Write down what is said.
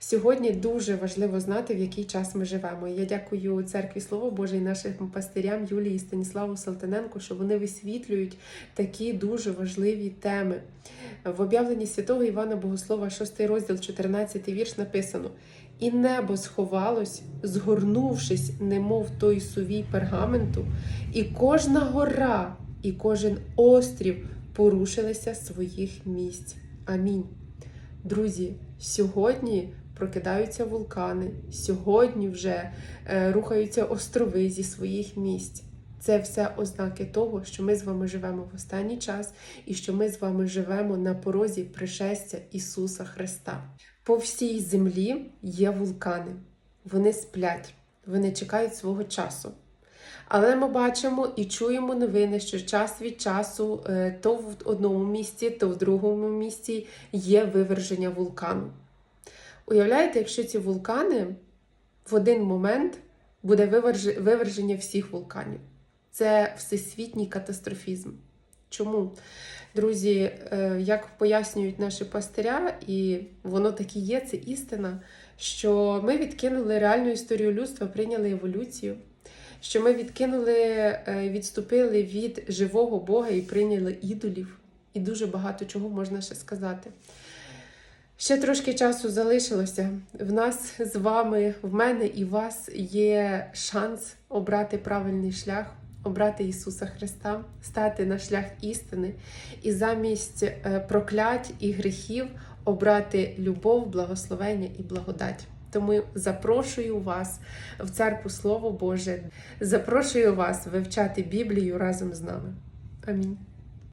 Сьогодні дуже важливо знати, в який час ми живемо. Я дякую церкві Слово Боже і нашим пастирям Юлії і Станіславу Салтаненко, що вони висвітлюють такі дуже важливі теми. В об'явленні святого Івана Богослова, 6 розділ, 14 вірш написано: І небо сховалось, згорнувшись, немов той сувій пергаменту, і кожна гора, і кожен острів порушилися своїх місць. Амінь. Друзі, сьогодні прокидаються вулкани, сьогодні вже е, рухаються острови зі своїх місць. Це все ознаки того, що ми з вами живемо в останній час і що ми з вами живемо на порозі пришестя Ісуса Христа. По всій землі є вулкани. Вони сплять, вони чекають свого часу. Але ми бачимо і чуємо новини, що час від часу е, то в одному місці, то в другому місці є виверження вулкану. Уявляєте, якщо ці вулкани в один момент буде виверження всіх вулканів. Це всесвітній катастрофізм. Чому? Друзі, е, як пояснюють наші пастиря, і воно так є, це істина, що ми відкинули реальну історію людства, прийняли еволюцію, що ми відкинули, е, відступили від живого Бога і прийняли ідолів, і дуже багато чого можна ще сказати. Ще трошки часу залишилося. В нас з вами, в мене і вас є шанс обрати правильний шлях, обрати Ісуса Христа, стати на шлях істини і замість е, проклять і гріхів обрати любов, благословення і благодать. Тому запрошую вас в церкву Слово Боже, запрошую вас вивчати Біблію разом з нами. Амінь.